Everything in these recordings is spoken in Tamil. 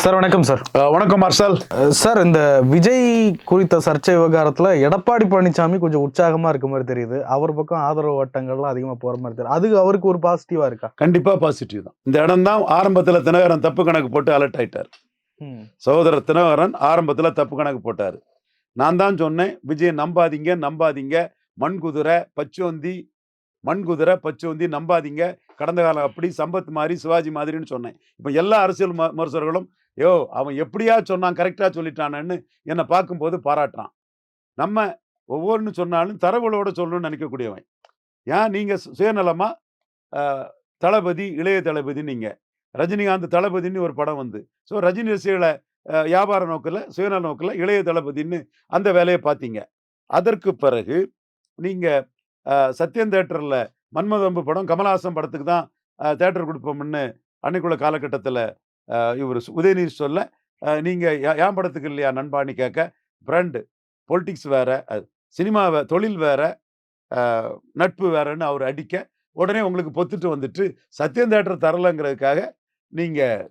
சார் வணக்கம் சார். வணக்கம் மார்ஷல். சார் இந்த விஜய் குறித்த சர்ச்சை விவகாரத்துல எடப்பாடி பழனிசாமி கொஞ்சம் உற்சாகமா இருக்க மாதிரி தெரியுது. அவர் பக்கம் ஆதரவு வட்டங்கள்லாம் அதிகமா போற மாதிரி தெரியுது. அது அவருக்கு ஒரு பாசிட்டிவா இருக்கா? கண்டிப்பா பாசிட்டிவ் தான். இந்த இடம் தான் ஆரம்பத்துல தினகரன் தப்பு கணக்கு போட்டு அலர்ட் ஆயிட்டார். சகோதரர் தினகரன் ஆரம்பத்துல தப்பு கணக்கு போட்டார். நான் தான் சொன்னேன் விஜய் நம்பாதீங்க நம்பாதீங்க. மண் குதிரை பச்சோந்தி மண் குதிரை பச்சோந்தி நம்பாதீங்க. கடந்த காலம் அப்படி சம்பத் மாதிரி சிவாஜி மாதிரின்னு சொன்னேன். இப்போ எல்லா அரசியல் ம- விமர்சகர்களும் யோ அவன் எப்படியா சொன்னான் கரெக்டாக சொல்லிட்டானன்னு என்னை பார்க்கும்போது பாராட்டுறான். நம்ம ஒவ்வொன்று சொன்னாலும் தரவுகளோட சொல்லணும்னு நினைக்கக்கூடியவன். ஏன்? நீங்கள் சுயநலமாக தளபதி இளைய தளபதி நீங்கள் ரஜினிகாந்த் தளபதின்னு ஒரு படம் வந்து. ஸோ ரஜினி ரசிகளை வியாபார நோக்கில் சுயநல நோக்கில் இளைய தளபதின்னு அந்த வேலையை பார்த்தீங்க. அதற்கு பிறகு நீங்கள் சத்யம் தேட்டரில் மன்மதம்பு படம் கமலஹாசன் படத்துக்கு தான் தேட்டர் கொடுப்போம்னு அன்னைக்குள்ள காலகட்டத்தில் இவர் உதயநிதி சொல்ல நீங்கள் ஏன் படத்துக்கு இல்லையா நண்பான்னு கேட்க பிராண்டு பொலிட்டிக்ஸ் வேற சினிமா வே- தொழில் வேற நட்பு வேறன்னு அவர் அடிக்க உடனே உங்களுக்கு பொத்துட்டு வந்துட்டு சத்யம் தேட்டர் தரலங்கிறதுக்காக நீங்கள்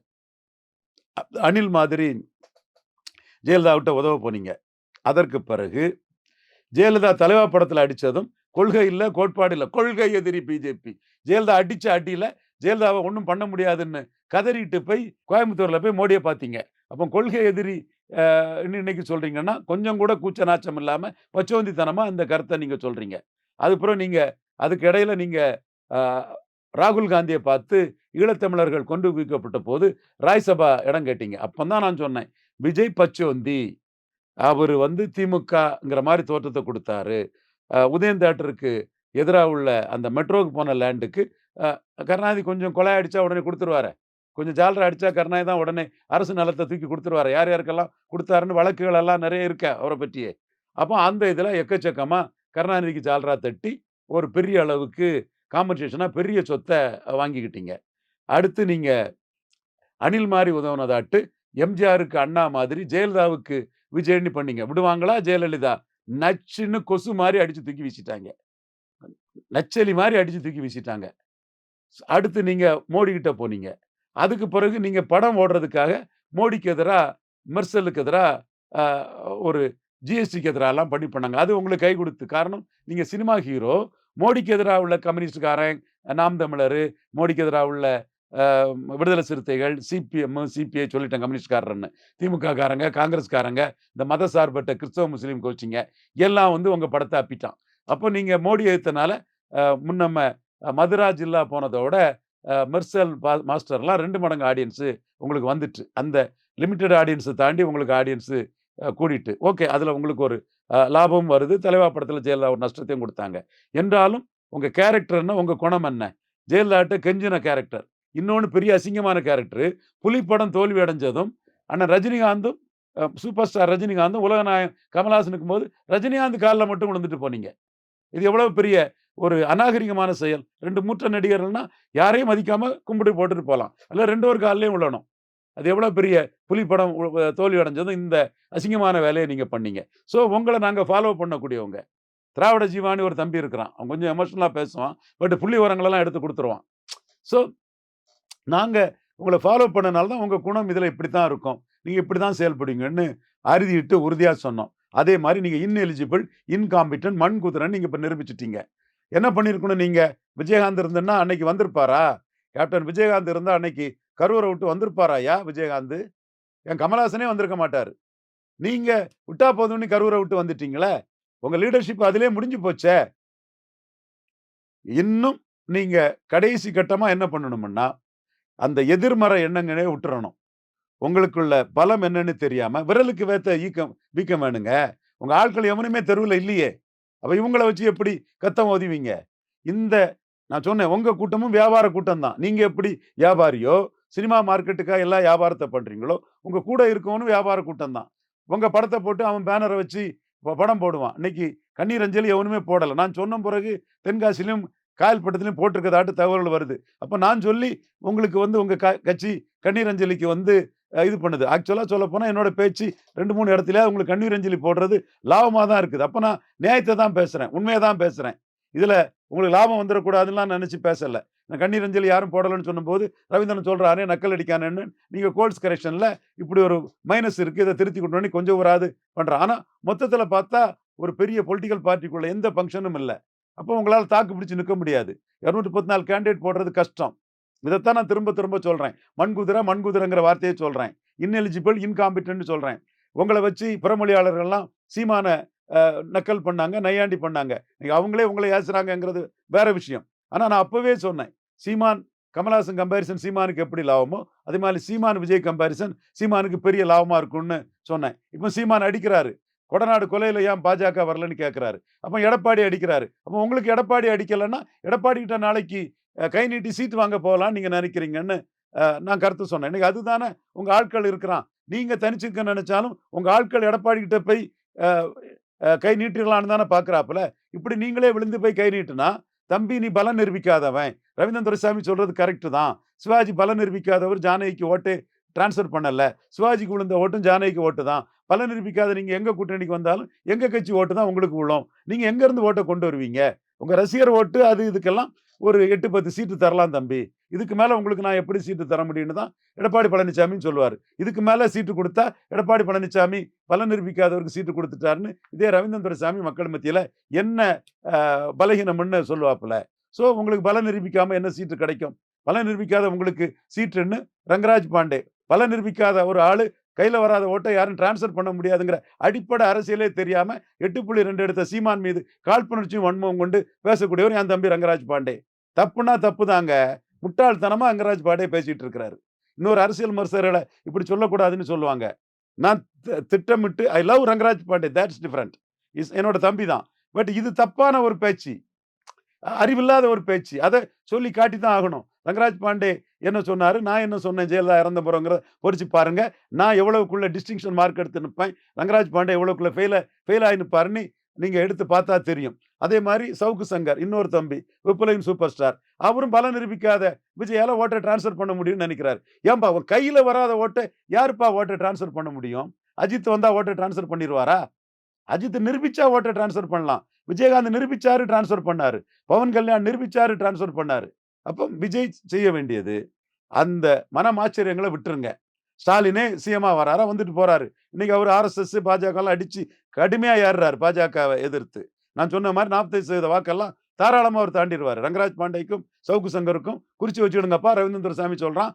அனில் மாதிரி ஜெயலலிதாவிட்ட உதவ போனீங்க. அதற்கு பிறகு ஜெயலலிதா தலைவா படத்தில் அடித்ததும் கொள்கை இல்லை கோட்பாடு இல்லை கொள்கை எதிரி பிஜேபி ஜெயலலிதா அடித்த அடியில் ஜெயலலிதாவை ஒன்றும் பண்ண முடியாதுன்னு கதறிட்டு போய் கோயம்புத்தூரில் போய் மோடியை பார்த்தீங்க. அப்போ கொள்கை எதிரி இன்னும் இன்னைக்கு சொல்கிறீங்கன்னா கொஞ்சம் கூட கூச்ச நாச்சம் இல்லாமல் பச்சோந்தித்தனமாக அந்த கருத்தை நீங்கள் சொல்கிறீங்க அதுக்கப்புறம் நீங்கள் அதுக்கு இடையில நீங்கள் ராகுல் காந்தியை பார்த்து ஈழத்தமிழர்கள் கொண்டு குவிக்கப்பட்ட போது ராய்சபா இடம் கேட்டீங்க. தான் நான் சொன்னேன் விஜய் பச்சோந்தி அவர் வந்து திமுகங்கிற மாதிரி தோற்றத்தை கொடுத்தாரு. உதயன் தேட்டருக்கு எதிராக உள்ள அந்த மெட்ரோவுக்கு போன லேண்டுக்கு கருணாநிதி கொஞ்சம் கொலை அடித்தா உடனே கொடுத்துருவாரு. கொஞ்சம் ஜாலரை அடித்தா கருணாநிதி தான் உடனே அரசு நலத்தை தூக்கி கொடுத்துருவாரு. யார் யாருக்கெல்லாம் கொடுத்தாருன்னு வழக்குகள் எல்லாம் நிறைய இருக்க அவரை பற்றியே. அப்போ அந்த இதில் எக்கச்சக்கமாக கருணாநிதிக்கு ஜாலரா தட்டி ஒரு பெரிய அளவுக்கு காம்பன்சேஷனாக பெரிய சொத்தை வாங்கிக்கிட்டீங்க. அடுத்து நீங்கள் அணில் மாதிரி உதவுனதாட்டு எம்ஜிஆருக்கு அண்ணா மாதிரி ஜெயலலிதாவுக்கு விஜயன்னு பண்ணீங்க. விடுவாங்களா ஜெயலலிதா? நச்சுன்னு கொசு மாதிரி அடித்து தூக்கி வீசிட்டாங்க. நச்சலி மாதிரி அடித்து தூக்கி வீசிட்டாங்க. அடுத்து நீங்கள் மோடிக்கிட்ட போனீங்க. அதுக்கு பிறகு நீங்கள் படம் ஓடுறதுக்காக மோடிக்கு எதிராக மெர்சலுக்கு எதிராக ஒரு ஜிஎஸ்டிக்கு எதிராலாம் பண்ணி பண்ணாங்க. அது உங்களுக்கு கை கொடுத்து காரணம் நீங்கள் சினிமா ஹீரோ மோடிக்கு எதிராக உள்ள கம்யூனிஸ்டுக்காரன் நாம் தமிழர் மோடிக்கு எதிராக உள்ள விடுதலை சிறுத்தைகள் சிபிஎம் சிபிஐ சொல்லிட்டேன் கம்யூனிஸ்ட்காரன்னு திமுக காரங்க காங்கிரஸ்காரங்க இந்த மத சார்பற்ற கிறிஸ்தவ முஸ்லீம் கோச்சிங்க எல்லாம் வந்து உங்கள் படத்தை அப்பிட்டான். அப்போ நீங்கள் மோடி எழுத்தனால முன்னம்ம மதுரா ஜில்லா போனதோட மெர்சல் பா- மாஸ்டர்லாம் ரெண்டு மடங்கு ஆடியன்ஸு உங்களுக்கு வந்துட்டு அந்த லிமிட்டட் ஆடியன்ஸை தாண்டி உங்களுக்கு ஆடியன்ஸு கூடிட்டு. ஓகே அதில் உங்களுக்கு ஒரு லாபமும் வருது. தலைவா படத்தில் ஜெயலலிதா ஒரு நஷ்டத்தையும் கொடுத்தாங்க. என்றாலும் உங்கள் கேரக்டர் என்ன? உங்கள் குணம் என்ன? ஜெயலலிதாட்ட கெஞ்சின கேரக்டர். இன்னொன்று பெரிய அசிங்கமான கேரக்டரு. புலிப்படம் தோல்வி அடைஞ்சதும் ஆனால் ரஜினிகாந்தும் சூப்பர் ஸ்டார் ரஜினிகாந்தும் உலகநாயகம் கமல்ஹாசனுக்கும் போது ரஜினிகாந்த் காலில் மட்டும் விழுந்துட்டு போனீங்க. இது எவ்வளோ பெரிய ஒரு அநாகரிகமான செயல். ரெண்டு மூற்ற நடிகர்கள்னா யாரையும் மதிக்காமல் கும்பிட்டு போட்டுட்டு போகலாம் அல்ல ரெண்டு ஒரு காலிலையும் விழணும். அது எவ்வளோ பெரிய புலிப்படம் தோல்வி அடைஞ்சதும் இந்த அசிங்கமான வேலையை நீங்கள் பண்ணீங்க. ஸோ உங்களை நாங்கள் ஃபாலோ பண்ணக்கூடியவங்க. திராவிட ஜீவானி ஒரு தம்பி இருக்கிறான். அவன் கொஞ்சம் எமோஷனலாக பேசுவான். பட் புள்ளி உரங்களெல்லாம் எடுத்து கொடுத்துருவான். ஸோ நாங்கள் உங்களை ஃபாலோ பண்ணனால தான் உங்கள் குணம் இதில் இப்படி தான் இருக்கும். நீங்கள் இப்படி தான் செயல்படுவீங்கன்னு அறுதிட்டு உறுதியாக சொன்னோம். அதே மாதிரி நீங்க இன்எலிஜிபிள் இன்காம்பிட்டன் மண் குதிரன்னு நீங்கள் இப்போ நிரூபிச்சிட்டீங்க. என்ன பண்ணியிருக்கணும் நீங்க? விஜயகாந்த் இருந்துன்னா அன்னைக்கு வந்திருப்பாரா? கேப்டன் விஜயகாந்த் இருந்தா அன்னைக்கு கரூரை விட்டு வந்திருப்பாராயா விஜயகாந்த்? என் கமலஹாசனே வந்திருக்க மாட்டாரு. நீங்க விட்டா போதும்னு கரூரை விட்டு வந்துட்டீங்களே? உங்க லீடர்ஷிப் அதிலே முடிஞ்சு போச்சே? இன்னும் நீங்க கடைசி கட்டமா என்ன பண்ணணும்னா அந்த எதிர்மறை எண்ணங்களே விட்டுறணும் உங்களுக்குள்ள பலம் என்னன்னு தெரியாம விரலுக்கு வேத்த ஈக்கம் வீக்கம் வேணுங்க. உங்க ஆட்கள் எவனுமே தெருவில் இல்லையே. அப்போ இவங்கள வச்சு எப்படி கத்தம் ஓதுவீங்க? இந்த நான் சொன்னேன் உங்கள் கூட்டமும் வியாபார கூட்டம் தான். நீங்கள் எப்படி வியாபாரியோ சினிமா மார்க்கெட்டுக்காக எல்லா வியாபாரத்தை பண்ணுறீங்களோ உங்கள் கூட இருக்கவனும் வியாபார கூட்டம் தான். உங்கள் படத்தை போட்டு அவன் பேனரை வச்சு இப்போ படம் போடுவான். இன்னைக்கு கண்ணீர் அஞ்சலி எவனுமே போடலை. நான் சொன்ன பிறகு தென்காசிலையும் காயல் பட்டத்திலையும் போட்டிருக்கதாட்டு தகவல் வருது. அப்போ நான் சொல்லி உங்களுக்கு வந்து உங்கள் க கட்சி கண்ணீர் அஞ்சலிக்கு வந்து இது பண்ணுது. ஆக்சுவலாக சொல்ல போனால் என்னோட பேச்சு ரெண்டு மூணு இடத்துல உங்களுக்கு கண்ணீர் அஞ்சலி போடுறது லாபமாக தான் இருக்குது. அப்போ நான் நியாயத்தை தான் பேசுகிறேன் உண்மையை தான் பேசுகிறேன் இதில் உங்களுக்கு லாபம் வந்துடக்கூடாதுலாம் நினச்சி பேசலை. நான் கண்ணீர் அஞ்சலி யாரும் போடலன்னு சொன்னபோது ரவீந்திரன் சொல்கிறாரே நக்கல் அடிக்கானேன்னு நீங்கள் கோல்ஸ் கரெக்ஷனில் இப்படி ஒரு மைனஸ் இருக்குது இதை திருத்தி கொண்டு கொஞ்சம் வராது பண்ணுறேன் ஆனால் மொத்தத்தில் பார்த்தா ஒரு பெரிய பொலிட்டிக்கல் பார்ட்டிக்குள்ளே எந்த ஃபங்க்ஷனும் இல்லை. அப்போ உங்களால் தாக்கு பிடிச்சி நிற்க முடியாது. இரநூத்தி பத்து நாலு கேண்டிடேட் போடுறது கஷ்டம். இதைத்தான் நான் திரும்ப திரும்ப சொல்கிறேன் மண்குதிரை மண்குதிரைங்கிற வார்த்தையை சொல்கிறேன் இன்எலிஜிபிள் இன்காம்பிட்டன்ட் சொல்கிறேன் உங்களை வச்சு பிறமொழியாளர்கள்லாம் சீமான நக்கல் பண்ணாங்க நையாண்டி பண்ணாங்க. நீங்கள் அவங்களே உங்களை ஏசுறாங்கங்கிறது வேற விஷயம். ஆனால் நான் அப்போவே சொன்னேன் சீமான் கமலாசன் கம்பேரிசன் சீமானுக்கு எப்படி லாபமோ அதே மாதிரி சீமான் விஜய் கம்பேரிசன் சீமானுக்கு பெரிய லாபமாக இருக்கும்னு சொன்னேன். இப்போ சீமான் அடிக்கிறாரு. கொடநாடு கொலையில் ஏன் பாஜக வரலன்னு கேட்குறாரு அப்போ எடப்பாடி அடிக்கிறாரு. அப்போ உங்களுக்கு எடப்பாடி அடிக்கலைன்னா எடப்பாடி கிட்ட நாளைக்கு கை நீட்டி சீட்டு வாங்க போகலான்னு நீங்கள் நினைக்கிறீங்கன்னு நான் கருத்து சொன்னேன். இன்னைக்கு அதுதானே உங்கள் ஆட்கள் இருக்கிறான். நீங்கள் தனிச்சுக்க நினச்சாலும் உங்கள் ஆட்கள் எடப்பாடி கிட்ட போய் கை நீட்டிடலான்னு தானே பார்க்குறாப்புல இப்படி நீங்களே விழுந்து போய் கை நீட்டுனா தம்பி நீ பலம் நிரூபிக்காதவன். ரவீந்திரன் துரைசாமி சொல்கிறது கரெக்டு தான். சிவாஜி பலம் நிரூபிக்காதவர் ஜானகிக்கு ஓட்டு டிரான்ஸ்ஃபர் பண்ணலை. சிவாஜிக்கு விழுந்த ஓட்டும் ஜானகிக்கு ஓட்டு தான். பலம் நிரூபிக்காத நீங்கள் எங்கள் கூட்டணிக்கு வந்தாலும் எங்கள் கட்சி ஓட்டு தான் உங்களுக்கு விழும். நீங்கள் எங்கேருந்து ஓட்டை கொண்டு வருவீங்க? உங்கள் ரசிகர் ஓட்டு அது இதுக்கெல்லாம் ஒரு எட்டு பத்து சீட்டு தரலாம் தம்பி. இதுக்கு மேலே உங்களுக்கு நான் எப்படி சீட்டு தர முடியும்னு தான் எடப்பாடி பழனிசாமின்னு சொல்லுவார். இதுக்கு மேலே சீட்டு கொடுத்தா எடப்பாடி பழனிசாமி பலன் நிரூபிக்காதவருக்கு சீட்டு கொடுத்துட்டாருன்னு இதே ரவீந்திரன் துரைசாமி மக்கள் மத்தியில் என்ன பலகீனம்னு சொல்லுவாப்புல. ஸோ உங்களுக்கு பல நிரூபிக்காமல் என்ன சீட்டு கிடைக்கும்? பல நிரூபிக்காத உங்களுக்கு சீட்டுன்னு ரங்கராஜ் பாண்டே. பல நிரூபிக்காத ஒரு ஆள் கையில் வராத ஓட்டை யாரும் டிரான்ஸ்ஃபர் பண்ண முடியாதுங்கிற அடிப்படை அரசியலே தெரியாமல் எட்டு புள்ளி ரெண்டு எடுத்த சீமான் மீது காழ்ப்புணர்ச்சியும் வன்மம் கொண்டு பேசக்கூடியவர் என் தம்பி ரங்கராஜ் பாண்டே. தப்புனா தப்பு தாங்க முட்டாள்தனமாக அங்கராஜ் பாண்டே பேசிகிட்டு இருக்கிறாரு இன்னொரு அரசியல் மருசர்களை இப்படி சொல்லக்கூடாதுன்னு சொல்லுவாங்க. நான் திட்டமிட்டு I love Rangaraj Pandey that's different is என்னோட தம்பி தான். பட் இது தப்பான ஒரு பேச்சு. அறிவில்லாத ஒரு பேச்சு. அதை சொல்லி காட்டி தான் ஆகணும். ரங்கராஜ் பாண்டே என்ன சொன்னார்? நான் என்ன சொன்னேன்? ஜெயலலிதா இறந்த போகிறோங்கிறத பொறிச்சு பாருங்க. நான் எவ்வளவுக்குள்ள டிஸ்டிங்ஷன் மார்க் எடுத்து நிற்பேன் ரங்கராஜ் பாண்டே எவ்வளோக்குள்ள ஃபெயில ஃபெயில் ஆகி நிற்பாருன்னு நீங்கள் எடுத்து பார்த்தா தெரியும். அதே மாதிரி சவுக்கு சங்கர் இன்னொரு தம்பி விப்புலையும் சூப்பர் ஸ்டார். அவரும் பலம் நிரூபிக்காத விஜயால ஓட்டை டிரான்ஸ்ஃபர் பண்ண முடியும்னு நினைக்கிறார். ஏன்பா அவன் கையில் வராத ஓட்டை யாருப்பா ஓட்டை டிரான்ஸ்ஃபர் பண்ண முடியும்? அஜித் வந்தால் ஓட்டை டிரான்ஸ்ஃபர் பண்ணிடுவாரா அஜித் நிரூபிச்சா ஓட்டை டிரான்ஸ்ஃபர் பண்ணலாம். விஜயகாந்த் நிரூபிச்சாரு டிரான்ஸ்ஃபர் பண்ணாரு. பவன் கல்யாண் நிரூபிச்சாரு டிரான்ஸ்ஃபர் பண்ணாரு. அப்போ விஜய் செய்ய வேண்டியது. அந்த மனமாச்சரியங்களை விட்டுருங்க. ஸ்டாலினே சிஎம்மா வராரா? வந்துட்டு போறாரு. இன்னைக்கு அவர் ஆர்எஸ்எஸ் பாஜகலாம் அடித்து அடிச்சு கடுமையா ஏறுறாரு பாஜகவை எதிர்த்து. நான் சொன்ன மாதிரி நாற்பத்தைந்து சதவீத வாக்கெல்லாம் தாராளமாக அவர் தாண்டிடுவார் ரங்கராஜ் பாண்டேக்கும் சவுக்கு சங்கருக்கும் குறிச்சு வச்சுடுங்கப்பா ரவீந்திர சாமி சொல்கிறான்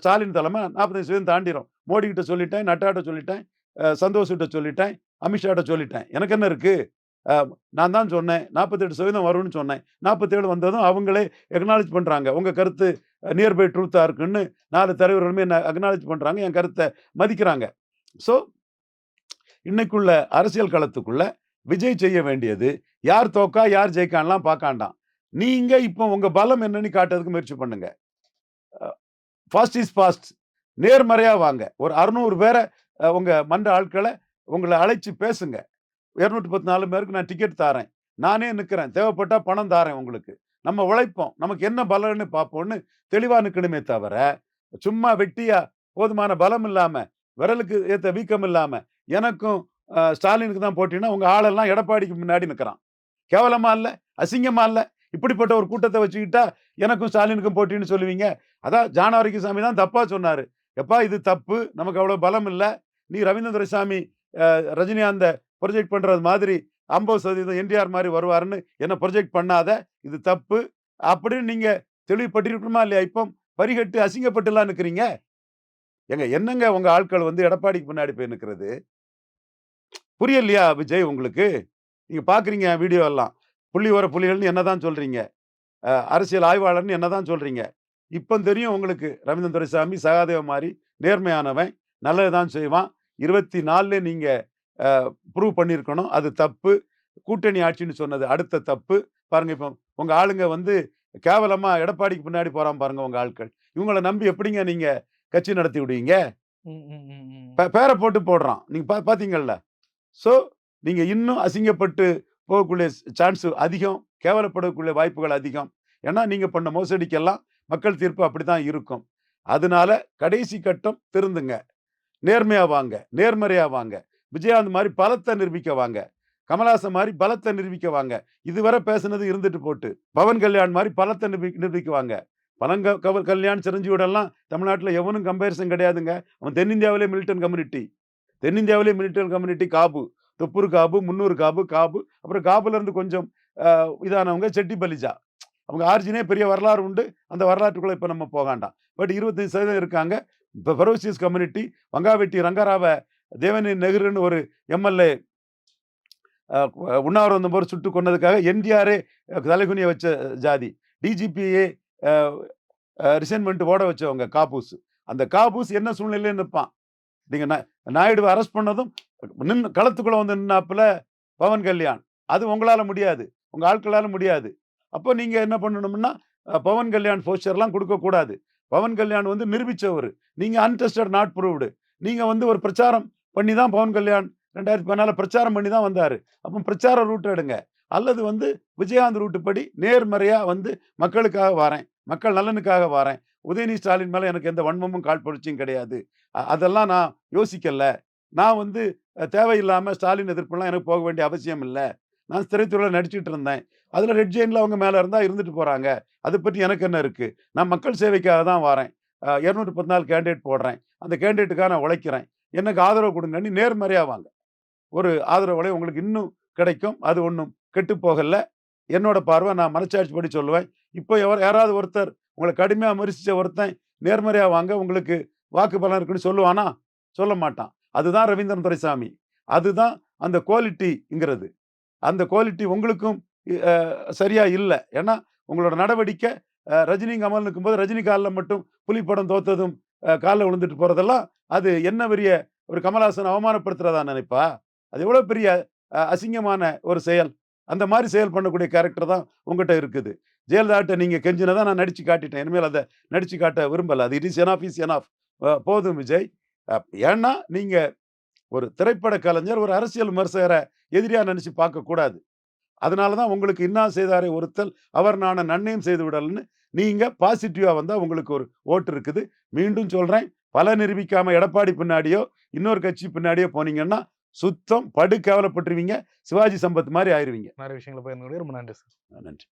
ஸ்டாலின் தலைமை நாற்பத்தஞ்சு சதவீதம் தாண்டிடும் மோடி கிட்ட சொல்லிட்டேன் நட்டாட்ட சொல்லிட்டேன் அஹ் சந்தோஷ் கிட்ட சொல்லிட்டேன் அமித்ஷாட்ட சொல்லிட்டேன். எனக்கு என்ன இருக்குது நான் தான் சொன்னேன் நாற்பத்தெட்டு சதவீதம் வரும்னு சொன்னேன். நாற்பத்தேழு வந்ததும் அவங்களே அக்னாலேஜ் பண்ணுறாங்க உங்கள் கருத்து நியர்பை ட்ரூத்தாக இருக்குன்னு நாலு தலைவர்களுமே என்ன அக்னாலேஜ் பண்ணுறாங்க என் கருத்தை மதிக்கிறாங்க. ஸோ இன்னைக்குள்ள அரசியல் களத்துக்குள்ளே விஜய் செய்ய வேண்டியது. யார் தோக்கா யார் ஜெயிக்கான்லாம் பார்க்காண்டாம். நீங்க இப்போ உங்க பலம் என்னன்னு காட்டுறதுக்கு முயற்சி பண்ணுங்க. ஃபாஸ்ட் இஸ் ஃபாஸ்ட் நேர்மறையா வாங்க. ஒரு அறுநூறு பேரை உங்க மன்ற ஆட்களை உங்களை அழைச்சி பேசுங்க. இரநூத்தி பத்து நாலு பேருக்கு நான் டிக்கெட் தாரேன். நானே நிற்கிறேன் தேவைப்பட்டா பணம் தாரேன் உங்களுக்கு. நம்ம உழைப்போம். நமக்கு என்ன பலன்னு பார்ப்போம்னு தெளிவாக நிற்கணுமே தவிர சும்மா வெட்டியா போதுமான பலம் இல்லாம விரலுக்கு ஏற்ற வீக்கம் இல்லாம எனக்கும் ஸ்டாலினுக்கு தான் போட்டின்னா உங்கள் ஆளெல்லாம் எடப்பாடிக்கு முன்னாடி நிற்கிறான் கேவலமா இல்லை? அசிங்கமா இல்லை? இப்படிப்பட்ட ஒரு கூட்டத்தை வச்சுக்கிட்டா எனக்கும் ஸ்டாலினுக்கும் போட்டின்னு சொல்லுவீங்க? அதான் ஜானவரிக்கு சாமி தான் தப்பா சொன்னார். எப்பா இது தப்பு. நமக்கு அவ்வளோ பலம் இல்லை. நீ ரவீந்திர சாமி ரஜினிகாந்தை ப்ரொஜெக்ட் பண்ணுறது மாதிரி ஐம்பது சதவீதம் என்டிஆர் மாதிரி வருவாருன்னு என்ன ப்ரொஜெக்ட் பண்ணாத. இது தப்பு. அப்படின்னு நீங்கள் தெளிவுபட்டிருக்கணுமா இல்லையா இப்போ? பரிகட்டு அசிங்கப்பட்டுலாம் நிற்கிறீங்க எங்க என்னங்க உங்கள் ஆட்கள் வந்து எடப்பாடிக்கு முன்னாடி போய் நிற்கிறது புரியலையா விஜய் உங்களுக்கு? நீங்க பாக்குறீங்க வீடியோ எல்லாம். புள்ளி வர புலிகள்னு என்னதான் சொல்றீங்க? அஹ், அரசியல் ஆய்வாளர்னு என்னதான் சொல்றீங்க? இப்போ தெரியும் உங்களுக்கு. ரவீந்திரன் துரைசாமி சகாதேவ மாதிரி நேர்மையானவன் நல்லதுதான் செய்வான். இருபத்தி நாலுல நீங்க ப்ரூவ் பண்ணியிருக்கணும். அது தப்பு. கூட்டணி ஆட்சின்னு சொன்னது அடுத்த தப்பு. பாருங்க இப்போ உங்க ஆளுங்க வந்து கேவலமா எடப்பாடிக்கு பின்னாடி போறான் பாருங்க உங்க ஆட்கள். இவங்கள நம்பி எப்படிங்க நீங்க கட்சி நடத்தி விடுவீங்க? பேரை போட்டு போடுறான். நீங்க பா பாத்தீங்கல்ல ஸோ நீங்கள் இன்னும் அசிங்கப்பட்டு போகக்கூடிய சான்ஸ் அதிகம் கேவலப்படக்கூடிய வாய்ப்புகள் அதிகம். ஏன்னா நீங்கள் பண்ண மோசடிக்கெல்லாம் மக்கள் தீர்ப்பு அப்படிதான் இருக்கும். அதனால கடைசி கட்டம் திருந்துங்க. நேர்மையாக வாங்க நேர்மறையாக வாங்க. விஜயகாந்த் மாதிரி பலத்தை நிரூபிக்க வாங்க. கமலாசன் மாதிரி பலத்தை நிரூபிக்க வாங்க. இதுவரை பேசுனது இருந்துட்டு போட்டு. பவன் கல்யாண் மாதிரி பலத்தை நிரூபி நிரூபிக்க வாங்க. பலங்க கவர் கல்யாண் சிரஞ்சீவிடெல்லாம் தமிழ்நாட்டில் எவனும் கம்பேரிசன் கிடையாதுங்க. அவன் தென்னிந்தியாவிலே மில்டன் கம்யூனிட்டி தென்னிந்தியாவிலே மிலிட்டன் கம்யூனிட்டி காப்பு தொப்பூர் காபு முன்னூறு காப்பு காப்பு அப்புறம் காப்புலேருந்து கொஞ்சம் இதானவங்க செட்டி பலிஜா அவங்க ஆர்ஜினே பெரிய வரலாறு உண்டு. அந்த வரலாற்றுக்குள்ளே இப்போ நம்ம போகாண்டாம். பட் இருபத்தஞ்சு சதவீதம் இருக்காங்க. இப்போ ஃபெரோசியஸ் கம்யூனிட்டி வங்காவெட்டி ரங்கராவ தேவனி நெஹ்ருன்னு ஒரு எம்எல்ஏ உண்ணாவிரம் வந்தபோது சுட்டு கொண்டதுக்காக என்டிஆரே தலைகுனியை வச்ச ஜாதி. டிஜிபியே ரிசைன்மெண்ட் ஓட வச்சவங்க காபூஸ் அந்த காபூஸ் என்ன சூழ்நிலையில் நிற்பான் நீங்கள் நான் நாயுடுவை அரெஸ்ட் பண்ணதும் நின்று களத்துக்குள்ளே வந்து நின்னாப்புல பவன் கல்யாண். அது உங்களால் முடியாது. உங்கள் ஆட்களால் முடியாது. அப்போ நீங்கள் என்ன பண்ணணும்னா பவன் கல்யாண் போஸ்டர்லாம் கொடுக்கக்கூடாது பவன் கல்யாண் வந்து நிரூபித்தவர் நீங்கள் அன்டெஸ்டட் நாட் ப்ரூவ்டு நீங்கள் வந்து ஒரு பிரச்சாரம் பண்ணி தான் பவன் கல்யாண் ரெண்டாயிரத்தி பதினாலில் பிரச்சாரம் பண்ணி தான் வந்தார். அப்போ பிரச்சார ரூட் எடுங்க. அல்லது வந்து விஜயகாந்த் ரூட்டு படி நேர்மறையாக வந்து மக்களுக்காக வாரேன். மக்கள் நலனுக்காக வாரேன். உதயநிதி ஸ்டாலின் மேலே எனக்கு எந்த வன்மமும் காழ்ப்புணர்ச்சியும் கிடையாது. அதெல்லாம் நான் யோசிக்கல. நான் வந்து தேவையில்லாமல் ஸ்டாலின் எதிர்ப்புலாம் எனக்கு போக வேண்டிய அவசியம் இல்லை. நான் திரைத்துறையில் நடிச்சுட்டு இருந்தேன். அதில் ரெட் ஜெயின்ல அவங்க மேலே இருந்தால் இருந்துட்டு போகிறாங்க அதை பற்றி எனக்கு என்ன இருக்குது நான் மக்கள் சேவைக்காக தான் வரேன். இரநூற்றி பதினாலு கேண்டிடேட் போடுறேன். அந்த கேண்டிடேட்டுக்காக நான் உழைக்கிறேன். எனக்கு ஆதரவு கொடுங்கன்னு நேர்மறையாக வாங்க. ஒரு ஆதரவு உங்களுக்கு இன்னும் கிடைக்கும். அது ஒன்றும் கெட்டு போகலை. என்னோட பார்வை நான் மனச்சாட்சி படி சொல்லுவேன். இப்போ எவர் யாராவது ஒருத்தர் உங்களை கடுமையாக விமர்சித்த ஒருத்தன் நேர்மறையாக வாங்க உங்களுக்கு வாக்கு பலன் இருக்குன்னு சொல்லுவானா? சொல்ல மாட்டான். அதுதான் ரவீந்திரன் துரைசாமி. அதுதான் அந்த குவாலிட்டிங்கிறது அந்த குவாலிட்டி உங்களுக்கும் சரியாக இல்லை. ஏன்னா உங்களோட நடவடிக்கை ரஜினி கமல் நிற்கும்போது ரஜினி காலில் மட்டும் புலி படம் தோத்ததும் காலில் விழுந்துட்டு போகிறதெல்லாம் அது என்ன பெரிய ஒரு கமல்ஹாசன் அவமானப்படுத்துறதா நினைப்பா? அது எவ்வளோ பெரிய அசிங்கமான ஒரு செயல். அந்த மாதிரி செயல் பண்ணக்கூடிய கேரக்டர் தான் உங்கள்கிட்ட இருக்குது. ஜெயலலிதாட்ட நீங்க கெஞ்சினதை நான் நடிச்சு காட்டிட்டேன். இனிமேல் அதை நடிச்சு காட்ட விரும்பல. அது it is enough is enough போதும் விஜய். ஏன்னா நீங்க ஒரு திரைப்பட கலைஞர் ஒரு அரசியல் விமர்சகரை எதிரியா நினைச்சு பார்க்க கூடாது. அதனால தான் உங்களுக்கு இன்னா செய்தாரை ஒருத்தல் அவர் நான நன்மையும் செய்து விடல்னு நீங்க பாசிட்டிவா வந்தா உங்களுக்கு ஒரு ஓட்டு இருக்குது. மீண்டும் சொல்றேன் பல நிரூபிக்காம எடப்பாடி பின்னாடியோ இன்னொரு கட்சி பின்னாடியோ போனீங்கன்னா சுத்தம் படு கேவலப்பட்டுருவீங்க சிவாஜி சம்பத் மாதிரி ஆயிருவீங்க. நிறைய விஷயங்களை பகிர்ந்து ரொம்ப நன்றி சார். நன்றி.